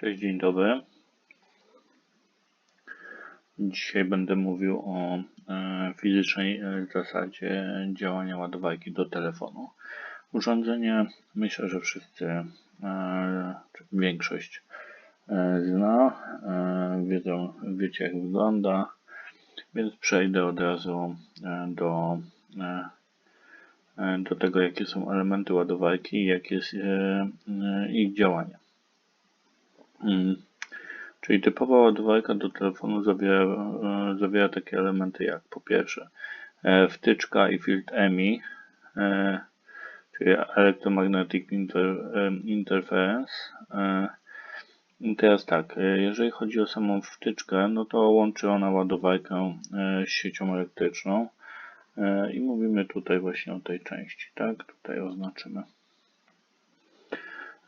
Cześć, dzień dobry. Dzisiaj będę mówił o e, fizycznej e, zasadzie działania ładowarki do telefonu. Urządzenie myślę, że wszyscy, e, większość zna, wiedzą, wiecie jak wygląda, więc przejdę od razu do, do tego, jakie są elementy ładowarki i jakie jest ich działanie. Mm. Czyli typowa ładowarka do telefonu zawiera, e, zawiera takie elementy jak po pierwsze e, wtyczka i field EMI, e, czyli Electromagnetic Inter, Interference. I teraz tak, jeżeli chodzi o samą wtyczkę, no to łączy ona ładowarkę z siecią elektryczną i mówimy tutaj właśnie o tej części, tak? Tutaj oznaczymy.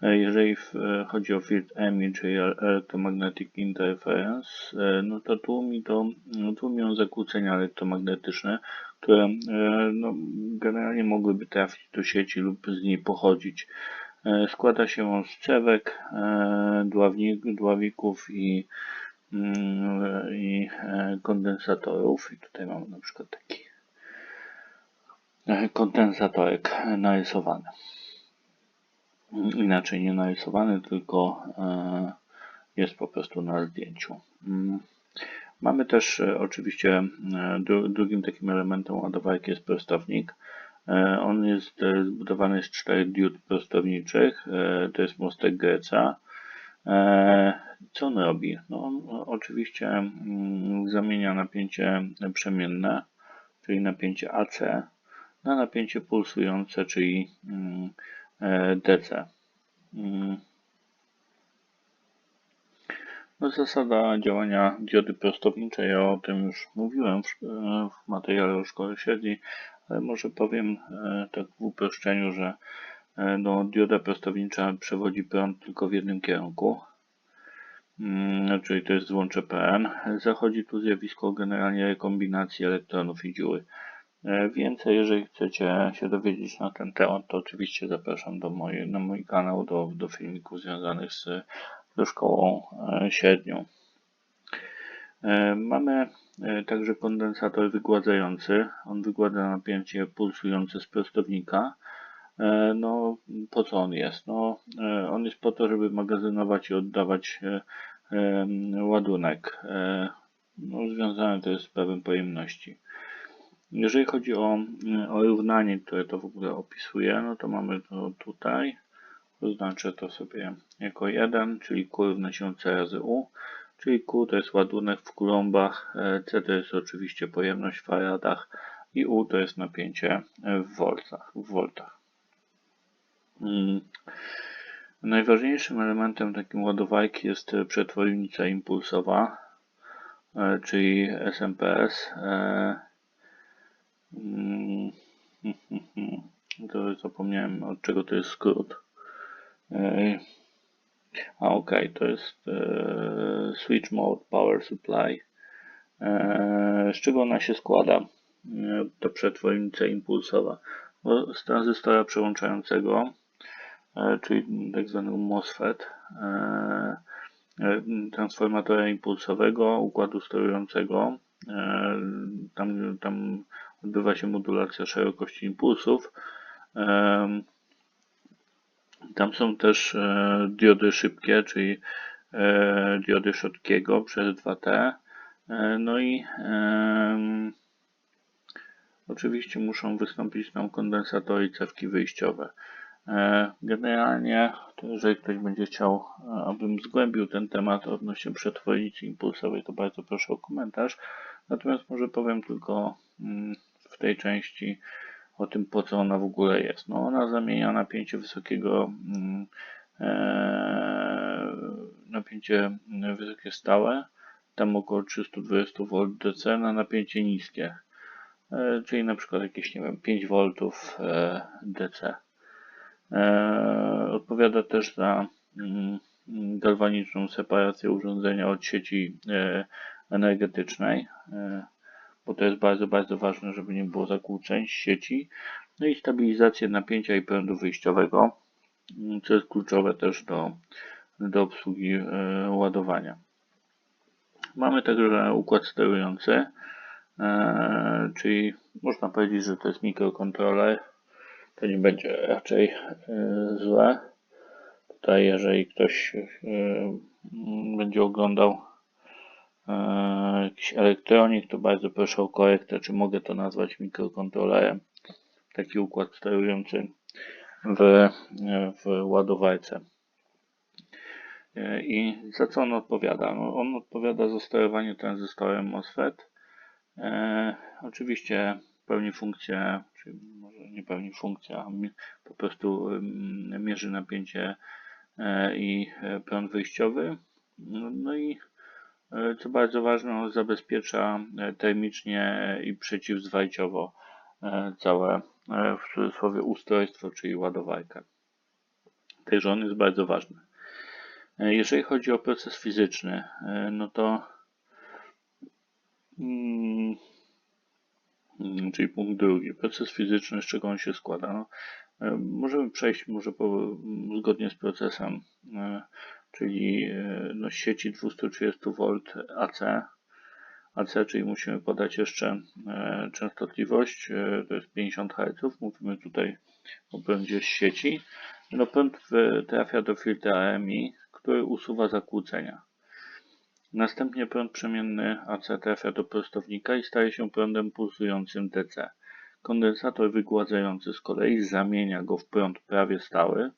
E, Jeżeli e, chodzi o field EMI, czyli Electromagnetic Interference, e, no to tłumi to no, tłumią zakłócenia elektromagnetyczne, które no, generalnie mogłyby trafić do sieci lub z niej pochodzić. Składa się on z cewek, dławnik, dławików i, mm, i kondensatorów. I tutaj mamy na przykład taki kondensatorek narysowany inaczej nie narysowany, tylko e, jest po prostu na zdjęciu. Mm. Mamy też e, oczywiście e, dru- drugim takim elementem ładowarki jest prostownik. On jest zbudowany z czterech diod prostowniczych. To jest mostek Greca. Co on robi? No on oczywiście mm, zamienia napięcie przemienne, czyli napięcie AC, na napięcie pulsujące, czyli mm, DC. Mm. No, zasada działania diody prostowniczej, ja o tym już mówiłem w, e, materiale o szkole średniej, ale może powiem e, tak w uproszczeniu, że e, no, dioda prostownicza przewodzi prąd tylko w jednym kierunku, Mm, czyli to jest złącze PN. Zachodzi tu zjawisko generalnie rekombinacji elektronów i dziury. E, Więcej, jeżeli chcecie się dowiedzieć na ten temat, to oczywiście zapraszam do mojej, na mój kanał, do, do filmików związanych z, ze szkołą e, średnią. E, Mamy także kondensator wygładzający. On wygładza napięcie pulsujące z prostownika. No, po co on jest? No, on jest po to, żeby magazynować i oddawać ładunek. No, związane to jest z prawem pojemności. Jeżeli chodzi o, y, o równanie, które to w ogóle opisuje, no to mamy to tutaj. Oznaczę to sobie jako 1, czyli Q równa się C razy U, czyli Q to jest ładunek w kulombach, e, C to jest oczywiście pojemność w faradach i U to jest napięcie w voltach. W voltach. Mm. Najważniejszym elementem takim ładowarki jest przetwornica impulsowa, e, czyli SMPS. Mm, To zapomniałem od czego to jest skrót. A okej, to jest e, Switch Mode Power Supply. E, Z czego ona się składa? E, To przetwornica impulsowa. Z tranzystora przełączającego, czyli tak zwanego MOSFET, transformatora impulsowego, układu sterującego. Tam, tam odbywa się modulacja szerokości impulsów. Tam są też e, diody szybkie, czyli e, diody Schottkiego przez 2T. E, No i oczywiście muszą wystąpić tam kondensatory i cewki wyjściowe. Generalnie, to jeżeli ktoś będzie chciał, abym zgłębił ten temat odnośnie przetwornicy impulsowej, to bardzo proszę o komentarz. Natomiast może powiem tylko mm, w tej części o tym, po co ona w ogóle jest. No, ona zamienia napięcie wysokiego, mm, e, napięcie wysokie stałe, tam około 320 V DC na napięcie niskie, e, czyli na przykład jakieś, nie wiem, 5 V e, DC. E, Odpowiada też za mm, galwaniczną separację urządzenia od sieci e, energetycznej, e, bo to jest bardzo, bardzo ważne, żeby nie było zakłóceń sieci. No i stabilizację napięcia i prądu wyjściowego, mm, co jest kluczowe też do do obsługi e, ładowania. Mamy także układ sterujący, e, czyli można powiedzieć, że to jest mikrokontroler. To nie będzie raczej e, złe. Tutaj, jeżeli ktoś będzie oglądał jakiś elektronik, to bardzo proszę o korektę, czy mogę to nazwać mikrokontrolerem. Taki układ sterujący w, w ładowarce. I za co on odpowiada? No, on odpowiada za sterowanie tranzystorem MOSFET. E, oczywiście pełni funkcję, czy może nie pełni funkcję, a po prostu mm, mierzy napięcie e, i e, prąd wyjściowy. No i e, co bardzo ważne, on zabezpiecza e, termicznie i przeciwzwajciowo e, całe w cudzysłowie ustrojstwo, czyli ładowarkę. Także on jest bardzo ważny. E, jeżeli chodzi o proces fizyczny, e, no to mm, mm, czyli punkt drugi. Proces fizyczny, z czego on się składa? No, e, możemy przejść może po, zgodnie z procesem, czyli no, sieci 230 V AC, AC, czyli musimy podać jeszcze częstotliwość, to jest 50 Hz, mówimy tutaj o prądzie z sieci. No prąd trafia do filtra AMI, który usuwa zakłócenia. Następnie prąd przemienny AC trafia do prostownika i staje się prądem pulsującym DC. Kondensator wygładzający z kolei zamienia go w prąd prawie stały,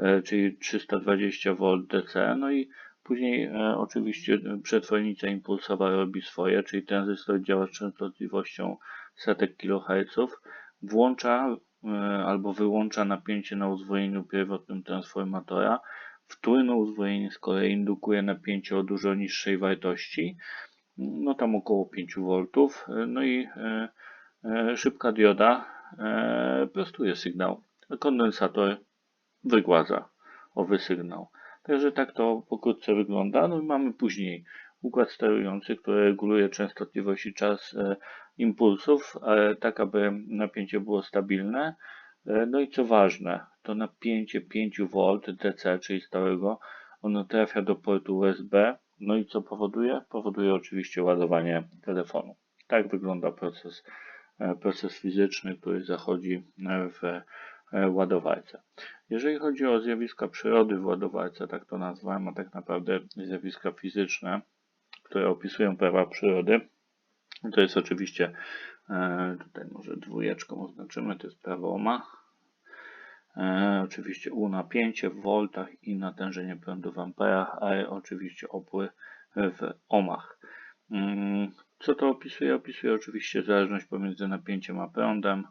e, czyli 320V DC, no i później e, oczywiście przetwornica impulsowa robi swoje, czyli tranzystor działa z częstotliwością setek kHz, włącza e, albo wyłącza napięcie na uzwojeniu pierwotnym transformatora, Wtórne uzwojenie z kolei indukuje napięcie o dużo niższej wartości, no tam około 5 V, no i szybka dioda prostuje sygnał. Kondensator wygładza owy sygnał. Także tak to pokrótce wygląda. No i mamy później układ sterujący, który reguluje częstotliwość i czas impulsów, tak aby napięcie było stabilne. No i co ważne, to napięcie 5V DC, czyli stałego, ono trafia do portu USB. No i co powoduje? Powoduje oczywiście ładowanie telefonu. Tak wygląda proces, e, proces fizyczny, który zachodzi w e, ładowarce. Jeżeli chodzi o zjawiska przyrody w ładowarce, tak to nazwałem, a tak naprawdę zjawiska fizyczne, które opisują prawa przyrody, to jest oczywiście, e, tutaj może dwójeczką oznaczymy, to jest prawo Ohm, E, oczywiście U napięcie w voltach i natężenie prądu w amperach, a oczywiście opły w ohmach. Mm, co to opisuje? Opisuje oczywiście zależność pomiędzy napięciem a prądem,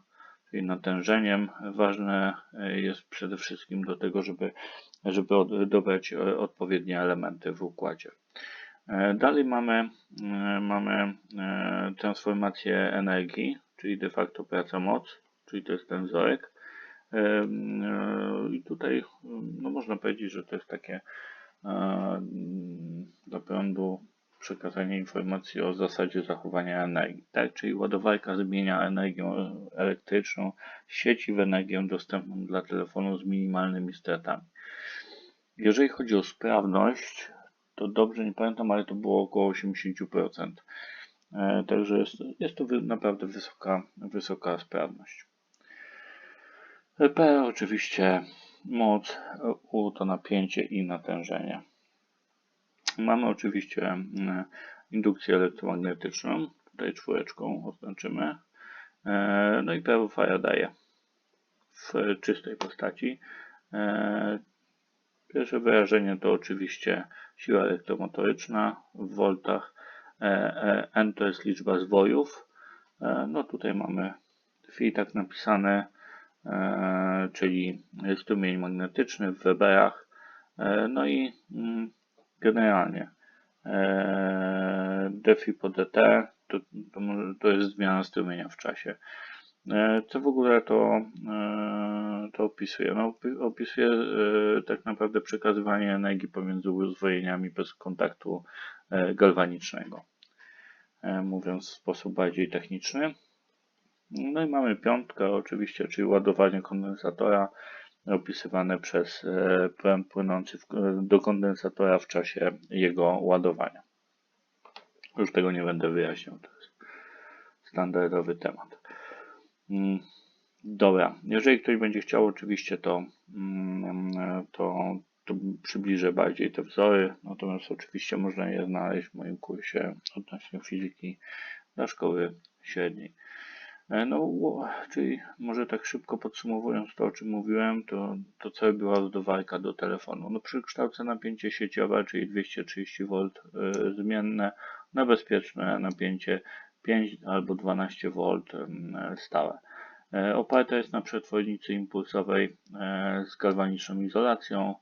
czyli natężeniem. Ważne e, jest przede wszystkim do tego, żeby, żeby dobrać e, odpowiednie elementy w układzie. Dalej mamy, mamy transformację energii, czyli de facto praca moc, czyli to jest ten wzorek. E, I tutaj no można powiedzieć, że to jest takie e, do prądu przekazanie informacji o zasadzie zachowania energii. Tak? Czyli ładowarka zmienia energię elektryczną sieci w energię dostępną dla telefonu z minimalnymi stratami. Jeżeli chodzi o sprawność, to dobrze nie pamiętam, ale to było około 80%. E, także jest, jest to naprawdę wysoka, wysoka sprawność. P oczywiście moc, U to napięcie i natężenie. Mamy oczywiście mm, indukcję elektromagnetyczną, tutaj czwóreczką oznaczymy. E, no i prawo Faradaya w czystej postaci. E, pierwsze wyrażenie to oczywiście siła elektromotoryczna w voltach. E, N to jest liczba zwojów. No tutaj mamy phi tak napisane czyli strumień magnetyczny w weberach. No i mm, generalnie e, defi po dt to, to, jest zmiana strumienia w czasie. Co w ogóle to, to opisuje? No, opisuje tak naprawdę przekazywanie energii pomiędzy uzwojeniami bez kontaktu galwanicznego. Mówiąc w sposób bardziej techniczny. No i mamy piątkę oczywiście, czyli ładowanie kondensatora. Opisywane przez e, prąd płynący w, do kondensatora w czasie jego ładowania. Już tego nie będę wyjaśniał, to jest standardowy temat. Mm, Dobra, jeżeli ktoś będzie chciał, oczywiście to, mm, to, to przybliżę bardziej te wzory, natomiast oczywiście można je znaleźć w moim kursie odnośnie fizyki dla szkoły średniej. E, No, czyli może tak szybko podsumowując to, o czym mówiłem, to, to co była ładowarka do telefonu? No, przekształca napięcie sieciowe, czyli 230 V y, zmienne, na bezpieczne napięcie 5 albo 12 V y, stałe. E, Oparta jest na przetwornicy impulsowej e, z galwaniczną izolacją.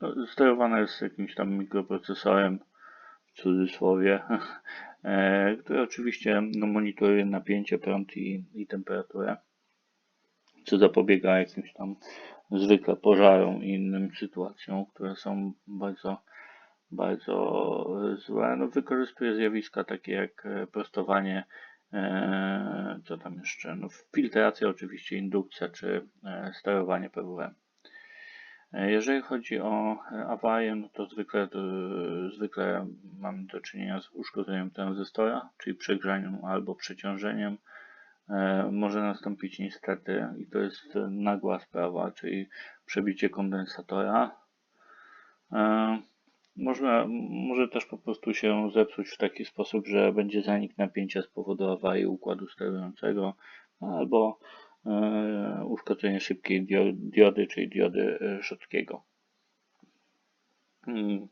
No, Sterowana jest jakimś tam mikroprocesorem, w cudzysłowie, e, który oczywiście no, monitoruje napięcie, prąd i, i temperaturę, co zapobiega jakimś tam zwykle pożarom i innym sytuacjom, które są bardzo, bardzo złe. No, wykorzystuje zjawiska takie jak e, prostowanie, e, co tam jeszcze, no, filtracja oczywiście, indukcja czy sterowanie PWM. E, Jeżeli chodzi o e, awarię, no to zwykle, to zwykle mamy do czynienia z uszkodzeniem tranzystora, czyli przegrzaniem albo przeciążeniem. E, Może nastąpić niestety, i to jest e, nagła sprawa, czyli przebicie kondensatora. E, Można, może też po prostu się zepsuć w taki sposób, że będzie zanik napięcia z powodu awarii układu sterującego, albo e, uszkodzenie szybkiej dio- diody, czyli diody e, Schotkiego. Mm.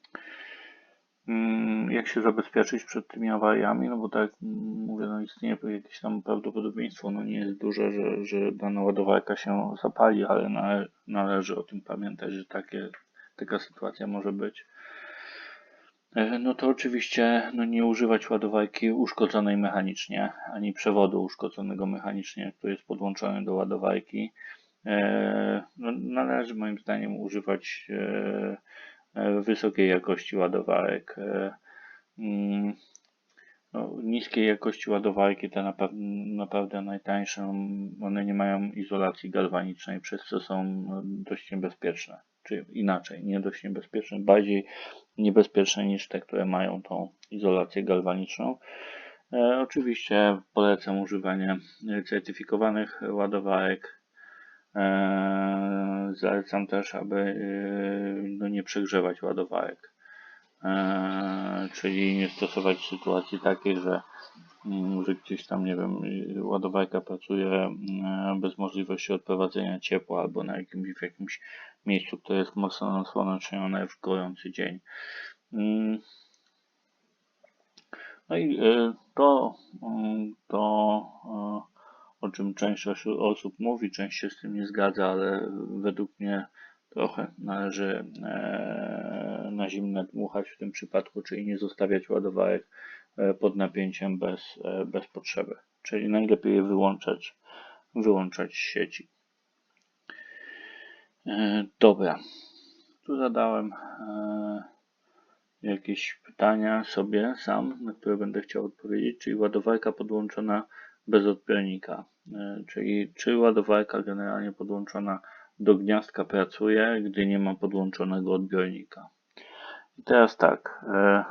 Mm, Jak się zabezpieczyć przed tymi awariami? No bo tak mówię, no istnieje jakieś tam prawdopodobieństwo, no nie jest duże, że, że dana ładowarka się zapali, ale nale, należy o tym pamiętać, że takie, taka sytuacja może być. E, No to oczywiście no nie używać ładowarki uszkodzonej mechanicznie, ani przewodu uszkodzonego mechanicznie, który jest podłączony do ładowarki. E, No, należy moim zdaniem używać e, wysokiej jakości ładowarek. Mm, No, niskiej jakości ładowarki, te naprawdę, naprawdę najtańsze, one nie mają izolacji galwanicznej, przez co są no, dość niebezpieczne. Czy inaczej, nie dość niebezpieczne, bardziej niebezpieczne niż te, które mają tą izolację galwaniczną. E, oczywiście polecam używanie certyfikowanych ładowarek. E, zalecam też, aby e, no, nie przegrzewać ładowarek. E, czyli nie stosować sytuacji takiej, że, że gdzieś tam, nie wiem, ładowarka pracuje mm, bez możliwości odprowadzenia ciepła albo na jakimś, w jakimś miejscu, które jest mocno nasłonecznione w gorący dzień. Mm. No i y, to, mm, to y, o czym część osób mówi, część się z tym nie zgadza, ale według mnie trochę należy e, na zimne dmuchać w tym przypadku, czyli nie zostawiać ładowarek e, pod napięciem bez, e, bez potrzeby. Czyli najlepiej je wyłączać, wyłączać z sieci. E, Dobra. Tu zadałem e, jakieś pytania sobie sam, na które będę chciał odpowiedzieć, czyli ładowarka podłączona bez odbiornika. E, Czyli czy ładowarka generalnie podłączona do gniazdka pracuje, gdy nie ma podłączonego odbiornika. I teraz tak, e,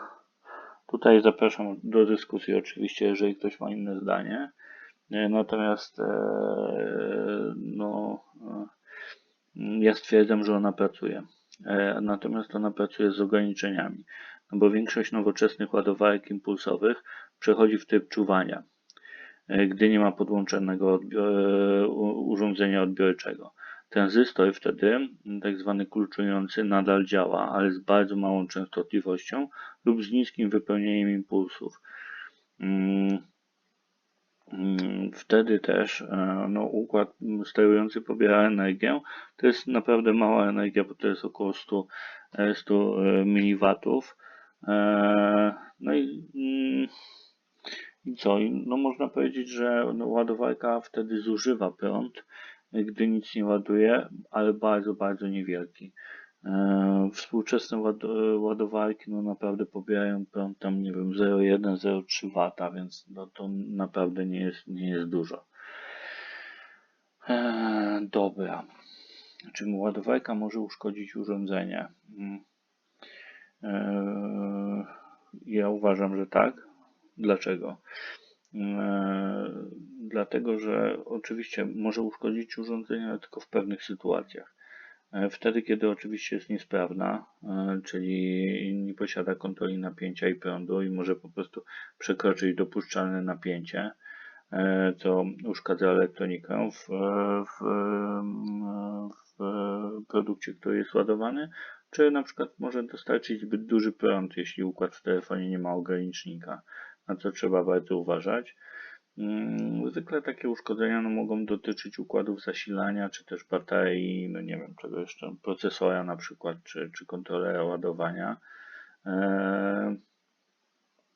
tutaj zapraszam do dyskusji oczywiście, jeżeli ktoś ma inne zdanie. E, Natomiast e, no, e, ja stwierdzam, że ona pracuje. Natomiast ona pracuje z ograniczeniami, no bo większość nowoczesnych ładowarek impulsowych przechodzi w tryb czuwania, gdy nie ma podłączonego urządzenia odbiorczego. Tranzystor wtedy, tak zwany kluczujący, nadal działa, ale z bardzo małą częstotliwością lub z niskim wypełnieniem impulsów. Mm, mm, Wtedy też e, no, układ sterujący pobiera energię. To jest naprawdę mała energia, bo to jest około 100, e, 100 mW. No i, mm, i co? No można powiedzieć, że no, ładowarka wtedy zużywa prąd, gdy nic nie ładuje, ale bardzo, bardzo niewielki. E, Współczesne ład- ładowarki no naprawdę pobierają prąd tam, nie wiem, 0,1-0,3 W, więc no to naprawdę nie jest, nie jest dużo. Eee, dobra. Czy ładowarka może uszkodzić urządzenie? Eee, ja uważam, że tak. Dlaczego? Eee, dlatego, że oczywiście może uszkodzić urządzenie ale tylko w pewnych sytuacjach. E, Wtedy, kiedy oczywiście jest niesprawna, e, czyli nie posiada kontroli napięcia i prądu i może po prostu przekroczyć dopuszczalne napięcie, e, co uszkadza elektronikę w, w, w produkcie, który jest ładowany, czy na przykład może dostarczyć zbyt duży prąd, jeśli układ w telefonie nie ma ogranicznika, na co trzeba bardzo uważać. Mm, Zwykle takie uszkodzenia no, mogą dotyczyć układów zasilania, czy też baterii, no nie wiem, czego jeszcze, procesora na przykład, czy, czy kontrolera ładowania. Eee,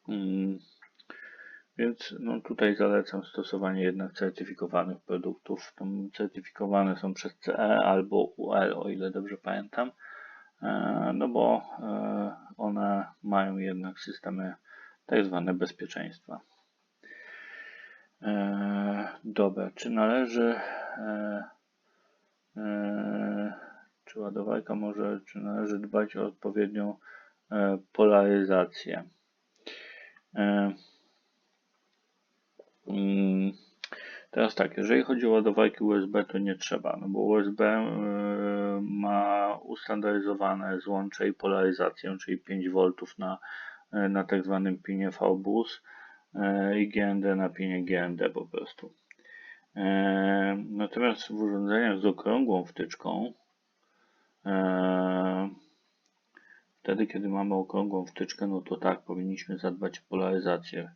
mm, więc no, tutaj zalecam stosowanie jednak certyfikowanych produktów. Tam certyfikowane są przez CE albo UL, o ile dobrze pamiętam. Eee, no bo e, one mają jednak systemy tak zwane bezpieczeństwa. E, dobra, czy należy, e, e, czy ładowarka może, czy należy dbać o odpowiednią e, polaryzację? Mm, teraz tak, jeżeli chodzi o ładowarki USB, to nie trzeba, no bo USB ma ustandaryzowane złącze i polaryzację, czyli 5 V na, na tak zwanym pinie V-bus e, i GND na pinie GND po prostu. E, Natomiast w urządzeniach z okrągłą wtyczką, e, wtedy kiedy mamy okrągłą wtyczkę, no to tak, powinniśmy zadbać o polaryzację.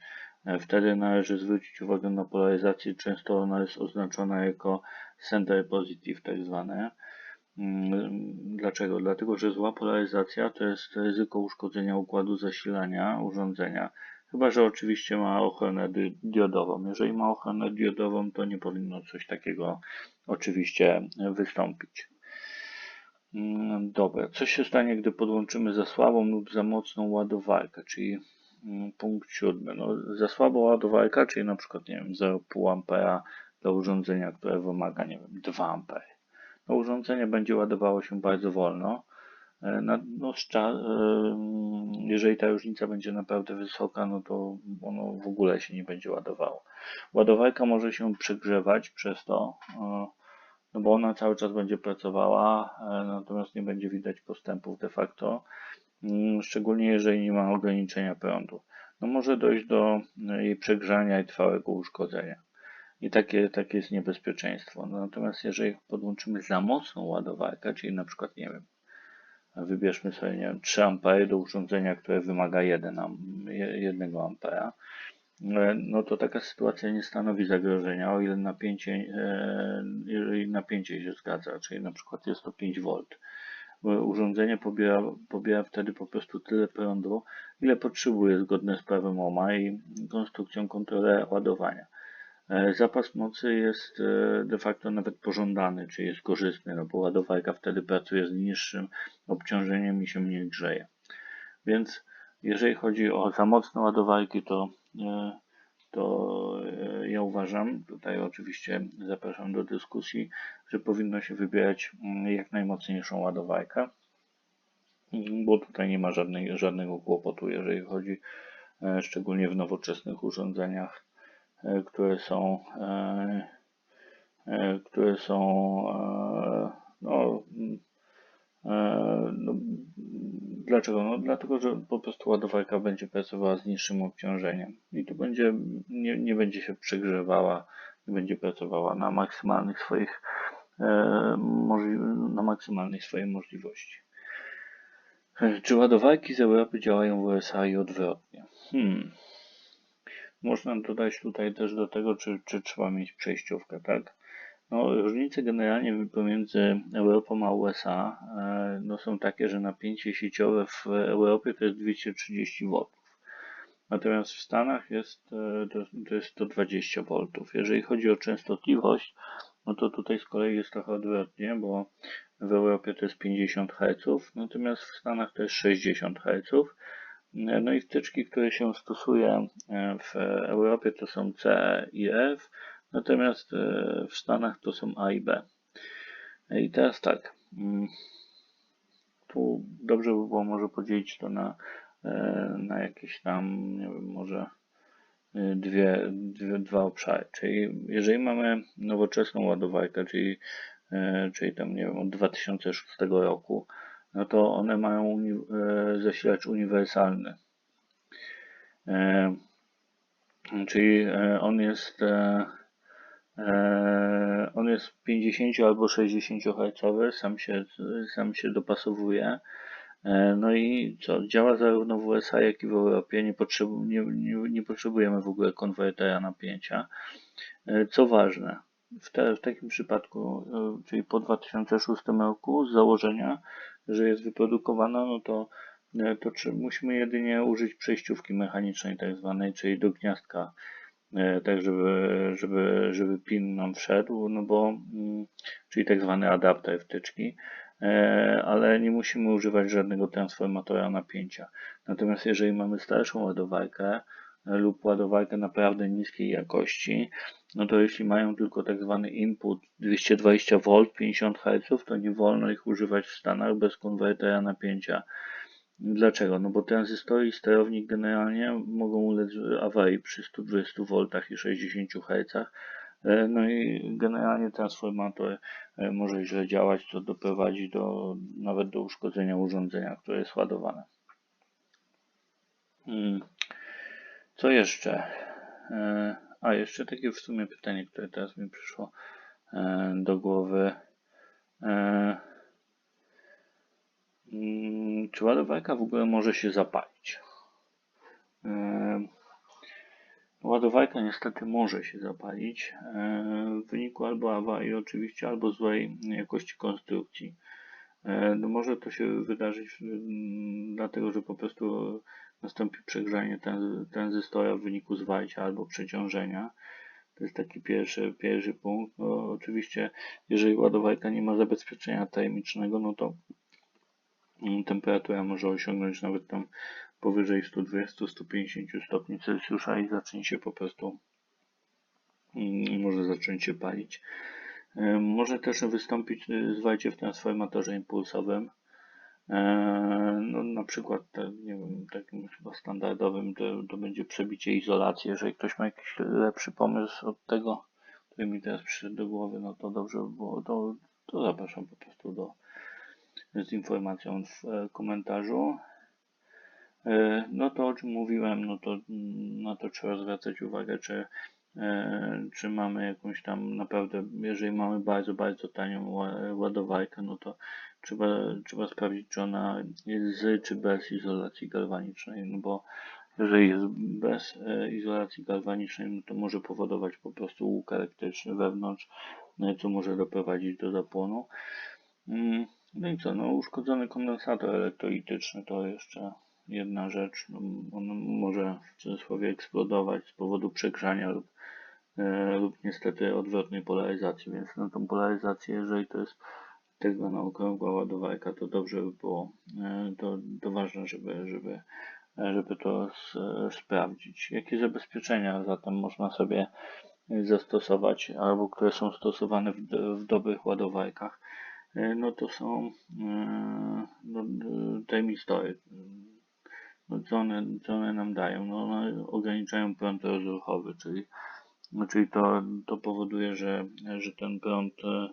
E, Wtedy należy zwrócić uwagę na polaryzację, często ona jest oznaczona jako center positive tak zwane. Mm, Dlaczego? Dlatego, że zła polaryzacja to jest ryzyko uszkodzenia układu zasilania urządzenia. Chyba, że oczywiście ma ochronę diodową. Jeżeli ma ochronę diodową, to nie powinno coś takiego oczywiście wystąpić. Mm, Dobra, co się stanie, gdy podłączymy za słabą lub za mocną ładowarkę, czyli mm, punkt siódmy. No, za słaba ładowarka, czyli na przykład, nie wiem, 0,5 ampera dla urządzenia, które wymaga, nie wiem, 2 ampery. No, urządzenie będzie ładowało się bardzo wolno. E, no, em, jeżeli ta różnica będzie naprawdę wysoka, no to ono w ogóle się nie będzie ładowało. Ładowarka może się przegrzewać przez to, e, no bo ona cały czas będzie pracowała, e, natomiast nie będzie widać postępów de facto, mm, szczególnie jeżeli nie ma ograniczenia prądu. No może dojść do e, jej przegrzania i trwałego uszkodzenia. I takie, takie jest niebezpieczeństwo. No, natomiast jeżeli podłączymy za mocną ładowarkę, czyli na przykład, nie wiem, wybierzmy sobie, nie wiem, 3 ampery do urządzenia, które wymaga 1, am, 1 ampera, e, no to taka sytuacja nie stanowi zagrożenia, o ile napięcie, e, jeżeli napięcie się zgadza, czyli na przykład jest to 5 V. Urządzenie pobiera, pobiera wtedy po prostu tyle prądu, ile potrzebuje zgodnie z prawem OMA i konstrukcją kontrolera ładowania. E, Zapas mocy jest e, de facto nawet pożądany, czy jest korzystny, no bo ładowarka wtedy pracuje z niższym obciążeniem i się mniej grzeje. Więc jeżeli chodzi o za mocne ładowarki, to, e, to ja uważam, tutaj oczywiście zapraszam do dyskusji, że powinno się wybierać mm, jak najmocniejszą ładowarkę, bo tutaj nie ma żadnej, żadnego kłopotu, jeżeli chodzi szczególnie w nowoczesnych urządzeniach, które są, e, e, które są e, no, e, no, Dlaczego? No, dlatego, że po prostu ładowarka będzie pracowała z niższym obciążeniem i tu będzie, nie, nie będzie się przegrzewała, nie będzie pracowała na maksymalnych swoich, e, na maksymalnej swojej możliwości. E, Czy ładowarki z Europy działają w USA i odwrotnie? Hmm. Można dodać tutaj też do tego, czy, czy trzeba mieć przejściówkę, tak? No, różnice generalnie pomiędzy Europą a USA e, no, są takie, że napięcie sieciowe w Europie to jest 230 V. Natomiast w Stanach jest, e, to, jest 120 V. Jeżeli chodzi o częstotliwość, no to tutaj z kolei jest trochę odwrotnie, bo w Europie to jest 50 Hz, natomiast w Stanach to jest 60 Hz. No i wtyczki, które się stosuje e, w Europie to są C i F, Natomiast e, w Stanach to są A i B. I teraz tak. mm, Tu dobrze by było może podzielić to na, e, na jakieś tam, nie wiem, może dwie, dwie, dwa obszary. Czyli jeżeli mamy nowoczesną ładowarkę, czyli, czyli tam, nie wiem, od 2006 roku, no to one mają uni, e, zasilacz uniwersalny. E, Czyli e, on jest on jest 50 albo 60 Hz, sam się, sam się dopasowuje. No i co, działa zarówno w USA, jak i w Europie. Nie, potrzebu, nie, nie, nie potrzebujemy w ogóle konwertera napięcia. Co ważne, w, te, w takim przypadku, czyli po 2006 roku, z założenia, że jest wyprodukowana, no to, e, to czy, musimy jedynie użyć przejściówki mechanicznej, tak zwanej, czyli do gniazdka, e, tak żeby, żeby, żeby pin nam wszedł, no bo, mm, czyli tak zwany adapter wtyczki, e, ale nie musimy używać żadnego transformatora napięcia. Natomiast jeżeli mamy starszą ładowarkę lub ładowarkę naprawdę niskiej jakości, no to jeśli mają tylko tak zwany input 220V 50 Hz, to nie wolno ich używać w Stanach bez konwertera napięcia. Dlaczego? No bo tranzystory i sterownik generalnie mogą ulec awarii przy 120V i 60 Hz. No i generalnie transformator e, może źle działać, co doprowadzi do, nawet do uszkodzenia urządzenia, które jest ładowane. Mm. Co jeszcze? E, A, jeszcze takie w sumie pytanie, które teraz mi przyszło e, do głowy. E, mm, Czy ładowarka w ogóle może się zapalić? Ładowarka niestety może się zapalić w wyniku albo awarii oczywiście, albo złej jakości konstrukcji. No może to się wydarzyć mm, dlatego, że po prostu nastąpi przegrzanie tranzy- tranzystora w wyniku zwarcia albo przeciążenia. To jest taki pierwszy, pierwszy punkt. No, oczywiście, jeżeli ładowarka nie ma zabezpieczenia termicznego, no to mm, temperatura może osiągnąć nawet tam powyżej 120-150 stopni Celsjusza i zacznie się po prostu, mm, może zacząć się palić. E, Może też wystąpić y, zwarcie w transformatorze impulsowym. E, No, na przykład, nie wiem, takim chyba standardowym to, to będzie przebicie izolacji. Jeżeli ktoś ma jakiś lepszy pomysł od tego, który mi teraz przyszedł do głowy, no to dobrze by było, to, to zapraszam po prostu do, z informacją w e, komentarzu. E, No to o czym mówiłem, no to mm, na to trzeba zwracać uwagę, czy, czy mamy jakąś tam naprawdę, jeżeli mamy bardzo, bardzo tanią ła- ładowarkę, no to trzeba, trzeba sprawdzić, czy ona jest z czy bez izolacji galwanicznej, no bo jeżeli jest bez e, izolacji galwanicznej, no to może powodować po prostu łuk elektryczny wewnątrz, no co może doprowadzić do zapłonu. Mm, No i co, no uszkodzony kondensator elektrolityczny to jeszcze jedna rzecz, no, on może w cudzysłowie eksplodować z powodu przegrzania lub, e, lub niestety odwrotnej polaryzacji, więc na tą polaryzację, jeżeli to jest tak zwana okrągła ładowarka, to dobrze by było, e, to, to ważne, żeby, żeby, e, żeby to s, sprawdzić. Jakie zabezpieczenia zatem można sobie zastosować, albo które są stosowane w, w dobrych ładowarkach? E, No to są e, no, termistory. No, co, one, co one nam dają? No, one ograniczają prąd rozruchowy, czyli, czyli to, to powoduje, że, że ten prąd e,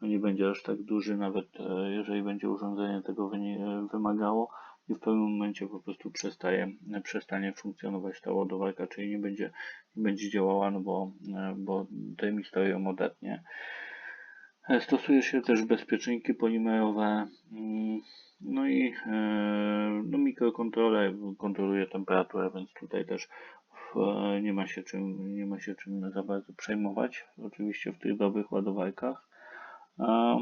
no, nie będzie aż tak duży, nawet e, jeżeli będzie urządzenie tego wyni- wymagało i w pewnym momencie po prostu przestaje, przestanie funkcjonować ta ładowarka, czyli nie będzie, nie będzie działała, no bo, e, bo termistory ją odetnie. E, Stosuje się też bezpieczniki polimerowe, mm, no i e, no mikrokontroler kontroluje temperaturę, więc tutaj też e, nie ma się czym, nie ma się czym za bardzo przejmować, oczywiście w tych dobrych ładowarkach. A,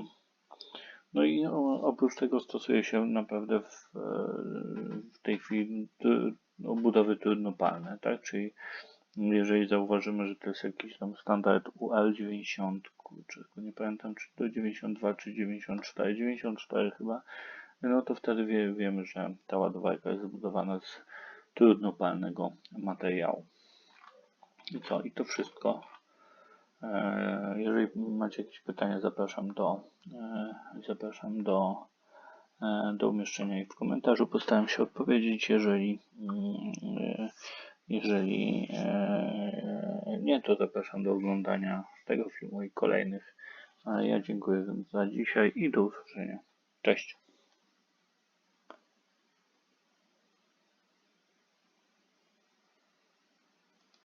No i oprócz tego stosuje się naprawdę w, e, w tej chwili obudowy trudnopalne, tak? Czyli jeżeli zauważymy, że to jest jakiś tam standard UL90, kurczę, nie pamiętam czy to 92 czy 94, 94 chyba, no to wtedy wie, wiemy, że ta ładowarka jest zbudowana z trudnopalnego materiału. I co? I to wszystko. E, Jeżeli macie jakieś pytania, zapraszam do, e, zapraszam do, e, do umieszczenia ich w komentarzu. Postaram się odpowiedzieć. Jeżeli, mm, jeżeli nie, to zapraszam do oglądania tego filmu i kolejnych. A ja dziękuję za dzisiaj i do usłyszenia. Cześć.